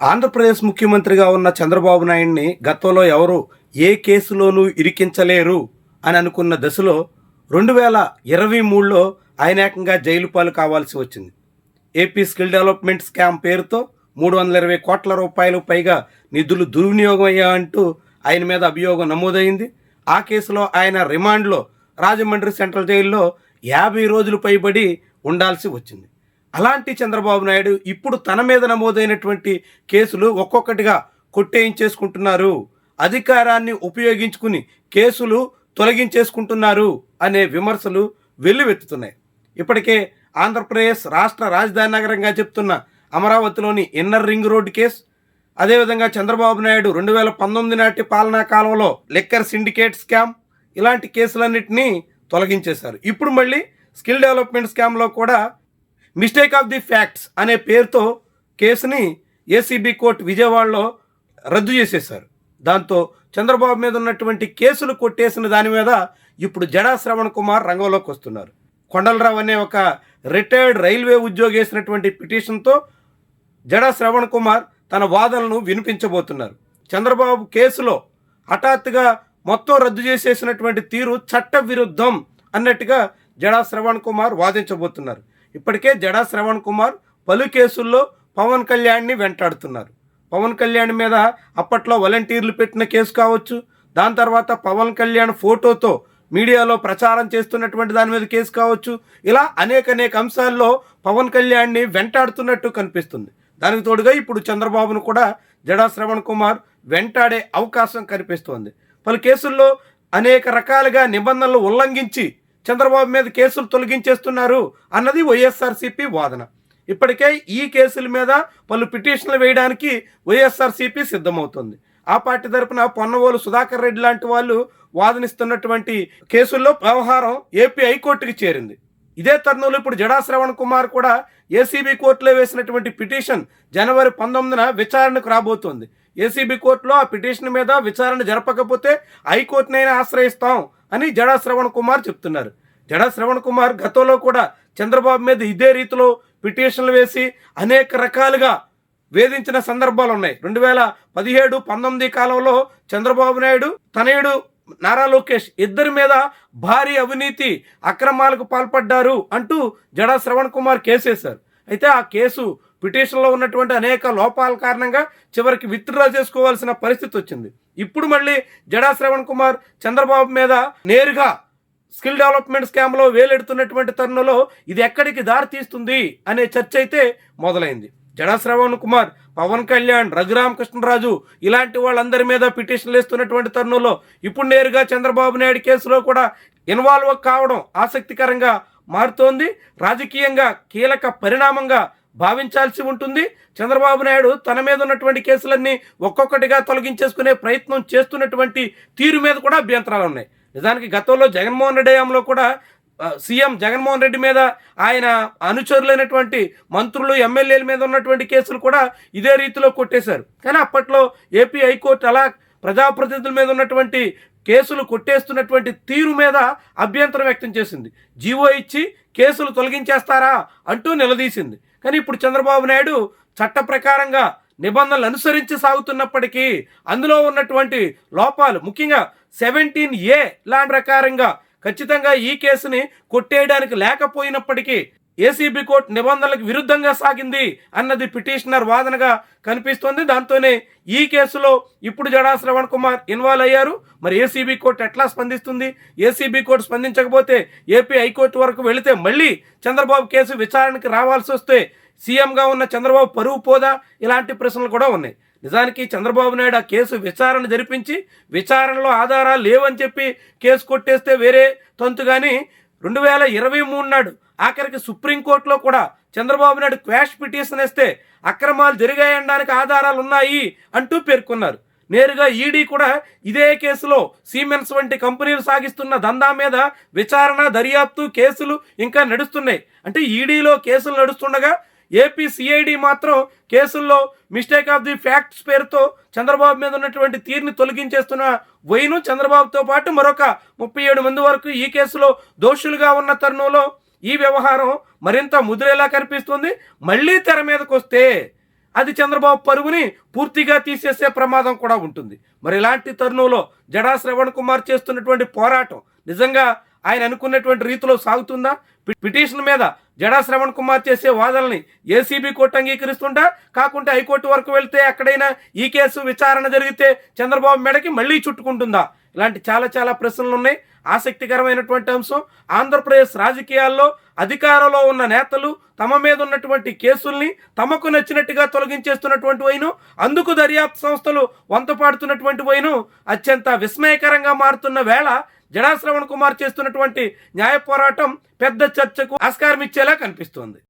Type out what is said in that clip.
ఆంధ్రప్రదేశ్ ముఖ్యమంత్రిగా ఉన్న చంద్రబాబు నాయుడిని గతంలో ఎవరు ఏ కేసులోనూ ఇరికించలేరు అని అనుకున్న దశలో రెండు వేల ఇరవై మూడులో ఆయన ఏకంగా జైలు పాలు కావాల్సి వచ్చింది. ఏపీ స్కిల్ డెవలప్మెంట్ స్కామ్ పేరుతో మూడు వందల ఇరవై కోట్ల రూపాయలు పైగా నిధులు దుర్వినియోగం అయ్యా అంటూ ఆయన మీద అభియోగం నమోదైంది. ఆ కేసులో ఆయన రిమాండ్లో రాజమండ్రి సెంట్రల్ జైల్లో యాభై రోజులు పైబడి ఉండాల్సి వచ్చింది. అలాంటి చంద్రబాబు నాయుడు ఇప్పుడు తన మీద నమోదైనటువంటి కేసులు ఒక్కొక్కటిగా కొట్టేయించేసుకుంటున్నారు. అధికారాన్ని ఉపయోగించుకుని కేసులు తొలగించేసుకుంటున్నారు అనే విమర్శలు వెల్లువెత్తుతున్నాయి. ఇప్పటికే ఆంధ్రప్రదేశ్ రాష్ట్ర రాజధాని నగరంగా చెప్తున్న అమరావతిలోని ఇన్నర్ రింగ్ రోడ్డు కేసు అదేవిధంగా చంద్రబాబు నాయుడు రెండు వేల పంతొమ్మిది నాటి పాలనా కాలంలో లెక్కర్ సిండికేట్ స్కామ్ ఇలాంటి కేసులన్నింటినీ తొలగించేశారు. ఇప్పుడు మళ్ళీ స్కిల్ డెవలప్మెంట్ స్కామ్లో కూడా మిస్టేక్ ఆఫ్ ది ఫ్యాక్ట్స్ అనే పేరుతో కేసుని ఏసీబీ కోర్టు విజయవాడలో రద్దు చేసేశారు. దాంతో చంద్రబాబు మీద ఉన్నటువంటి కేసులు కొట్టేసిన దాని మీద ఇప్పుడు జడా శ్రవణ్ కుమార్ రంగంలోకి వస్తున్నారు. కొండలరావు అనే ఒక రిటైర్డ్ రైల్వే ఉద్యోగి వేసినటువంటి పిటిషన్తో జడా శ్రవణ్ కుమార్ తన వాదనలను వినిపించబోతున్నారు. చంద్రబాబు కేసులో హఠాత్తుగా మొత్తం రద్దు చేసేసినటువంటి తీరు చట్ట విరుద్ధం అన్నట్టుగా జడా శ్రవణ్ కుమార్ వాదించబోతున్నారు. ఇప్పటికే జడా శ్రవణ్ కుమార్ పలు కేసుల్లో పవన్ కళ్యాణ్ని వెంటాడుతున్నారు. పవన్ కళ్యాణ్ మీద అప్పట్లో వాలంటీర్లు పెట్టిన కేసు కావచ్చు దాని తర్వాత పవన్ కళ్యాణ్ ఫోటోతో మీడియాలో ప్రచారం చేస్తున్నటువంటి దాని మీద కేసు కావచ్చు ఇలా అనేక అనేక అంశాల్లో పవన్ కళ్యాణ్ని వెంటాడుతున్నట్టు కనిపిస్తుంది. దానికి తోడుగా ఇప్పుడు చంద్రబాబును కూడా జడా శ్రవణ్ కుమార్ వెంటాడే అవకాశం కనిపిస్తోంది. పలు కేసుల్లో అనేక రకాలుగా నిబంధనలు ఉల్లంఘించి చంద్రబాబు మీద కేసులు తొలగించేస్తున్నారు అన్నది వైఎస్ఆర్సీపీ వాదన. ఇప్పటికే ఈ కేసుల మీద పలు పిటిషన్లు వేయడానికి వైఎస్ఆర్సీపీ సిద్ధమవుతుంది. ఆ పార్టీ తరపున పొన్నవోలు సుధాకర్ రెడ్డి లాంటి వాళ్ళు వాదనిస్తున్నటువంటి కేసుల్లో వ్యవహారం ఏపీ హైకోర్టుకి చేరింది. ఇదే తరుణంలో ఇప్పుడు జడా శ్రవణ్ కుమార్ కూడా ఏసీబీ కోర్టులో వేసినటువంటి పిటిషన్ జనవరి పంతొమ్మిదిన విచారణకు రాబోతోంది. ఏసీబీ కోర్టులో ఆ పిటిషన్ మీద విచారణ జరపకపోతే హైకోర్టునైనా ఆశ్రయిస్తాం. అని జడా శ్రవణ్ కుమార్ చెప్తున్నారు. జడా శ్రవణ్ కుమార్ గతంలో కూడా చంద్రబాబు మీద ఇదే రీతిలో పిటిషన్లు వేసి అనేక రకాలుగా వేధించిన సందర్భాలు ఉన్నాయి. రెండు వేల పదిహేడు పంతొమ్మిది కాలంలో చంద్రబాబు నాయుడు తనయుడు నారా లోకేష్ ఇద్దరి మీద భారీ అవినీతి అక్రమాలకు పాల్పడ్డారు అంటూ జడా శ్రవణ్ కుమార్ కేసేశారు అయితే ఆ కేసు పిటిషన్లో ఉన్నటువంటి అనేక లోపాల కారణంగా చివరికి విత్డ్రా చేసుకోవాల్సిన పరిస్థితి వచ్చింది. ఇప్పుడు మళ్ళీ జడా శ్రవణ్ కుమార్ చంద్రబాబు మీద నేరుగా స్కిల్ డెవలప్మెంట్ స్కామ్లో వేలెడుతున్నటువంటి తరుణంలో ఇది ఎక్కడికి దారి తీస్తుంది అనే చర్చ అయితే మొదలైంది. జడా శ్రవణ్ కుమార్ పవన్ కళ్యాణ్ రఘురామకృష్ణరాజు ఇలాంటి వాళ్ళందరి మీద పిటిషన్లు వేస్తున్నటువంటి తరుణంలో ఇప్పుడు నేరుగా చంద్రబాబు నాయుడు కేసులో కూడా ఇన్వాల్వ్ కావడం ఆసక్తికరంగా మారుతోంది. రాజకీయంగా కీలక పరిణామంగా భావించాల్సి ఉంటుంది. చంద్రబాబు నాయుడు తన మీద ఉన్నటువంటి కేసులన్నీ ఒక్కొక్కటిగా తొలగించేసుకునే ప్రయత్నం చేస్తున్నటువంటి తీరు మీద కూడా అభ్యంతరాలు ఉన్నాయి. నిజానికి గతంలో జగన్మోహన్ రెడ్డి హయాంలో కూడా సీఎం జగన్మోహన్ రెడ్డి మీద ఆయన అనుచరులైనటువంటి మంత్రులు ఎమ్మెల్యేల మీద ఉన్నటువంటి కేసులు కూడా ఇదే రీతిలో కొట్టేశారు. కానీ అప్పట్లో ఏపీ హైకోర్టు అలా ప్రజాప్రతినిధుల మీద ఉన్నటువంటి కేసులు కొట్టేస్తున్నటువంటి తీరు మీద అభ్యంతరం వ్యక్తం చేసింది. జీవో ఇచ్చి కేసులు తొలగించేస్తారా అంటూ నిలదీసింది. కానీ ఇప్పుడు చంద్రబాబు నాయుడు చట్ట ప్రకారంగా నిబంధనలు అనుసరించి సాగుతున్నప్పటికీ అందులో ఉన్నటువంటి లోపాలు ముఖ్యంగా సెవెంటీన్ ఏ లాంటి ప్రకారంగా ఖచ్చితంగా ఈ కేసుని కొట్టేయడానికి లేకపోయినప్పటికీ ఏసీబీ కోర్టు నిబంధనలకు విరుద్ధంగా సాగింది అన్నది పిటిషనర్ వాదనగా కనిపిస్తోంది. దాంతోనే ఈ కేసులో ఇప్పుడు జడా శ్రవణ్ కుమార్ ఇన్వాల్వ్ అయ్యారు. మరి ఏసీబీ కోర్టు ఎట్లా స్పందిస్తుంది? ఏసీబీ కోర్టు స్పందించకపోతే ఏపీ హైకోర్టు వరకు వెళితే మళ్ళీ చంద్రబాబు కేసు విచారణకి రావాల్సి వస్తే సీఎంగా ఉన్న చంద్రబాబు పరువు పోదా? ఇలాంటి ప్రశ్నలు కూడా ఉన్నాయి. నిజానికి చంద్రబాబు నాయుడు ఆ కేసు విచారణ జరిపించి విచారణలో ఆధారాలు లేవని చెప్పి కేసు కొట్టేస్తే వేరే తంతు కానీ రెండు వేల ఇరవై మూడు నాడు ఆఖరికి సుప్రీంకోర్టులో కూడా చంద్రబాబు నాయుడు క్వాష్ పిటిషన్ వేస్తే అక్రమాలు జరిగాయనడానికి ఆధారాలు ఉన్నాయి అంటూ పేర్కొన్నారు. నేరుగా ఈడీ కూడా ఇదే కేసులో సీమెన్స్ వంటి కంపెనీలు సాగిస్తున్న దందా మీద విచారణ దర్యాప్తు కేసులు ఇంకా నడుస్తున్నాయి. అంటే ఈడీలో కేసులు నడుస్తుండగా ఏపీ సిఐడి మాత్రం కేసుల్లో మిస్టేక్ ఆఫ్ ది ఫ్యాక్ట్స్ పేరుతో చంద్రబాబు మీద ఉన్నటువంటి తీరుని తొలగించేస్తున్న వైను చంద్రబాబుతో పాటు మరొక ముప్పై ఏడు మంది వరకు ఈ కేసులో దోషులుగా ఉన్న తరుణంలో ఈ వ్యవహారం మరింత ముదిరేలా కనిపిస్తుంది. మళ్ళీ తెర మీదకి వస్తే అది చంద్రబాబు పరుగుని పూర్తిగా తీసేసే ప్రమాదం కూడా ఉంటుంది. మరి ఇలాంటి తరుణంలో జడా శ్రవణ్ కుమార్ చేస్తున్నటువంటి పోరాటం నిజంగా ఆయన అనుకున్నటువంటి రీతిలో సాగుతుందా? పిటిషన్ మీద జడా శ్రవణ్ కుమార్ చేసే వాదనల్ని ఏసీబీ కోర్టు అంగీకరిస్తుంటా కాకుంటే హైకోర్టు వరకు వెళ్తే ఎక్కడైనా ఈ కేసు విచారణ జరిగితే చంద్రబాబు మెడకి మళ్ళీ చుట్టుకుంటుందా? ఇలాంటి చాలా చాలా ప్రశ్నలు ఉన్నాయి ఆసక్తికరమైనటువంటి అంశం ఆంధ్రప్రదేశ్ రాజకీయాల్లో అధికారంలో ఉన్న నేతలు తమ మీద ఉన్నటువంటి కేసుల్ని తమకు నచ్చినట్టుగా తొలగించేస్తున్నటువంటి వైను అందుకు దర్యాప్తు సంస్థలు వంతపాడుతున్నటువంటి వైను అత్యంత విస్మయకరంగా మారుతున్న వేళ జడా శ్రవణ్ కుమార్ చేస్తున్నటువంటి న్యాయ పోరాటం పెద్ద చర్చకు ఆస్కారం ఇచ్చేలా కనిపిస్తోంది.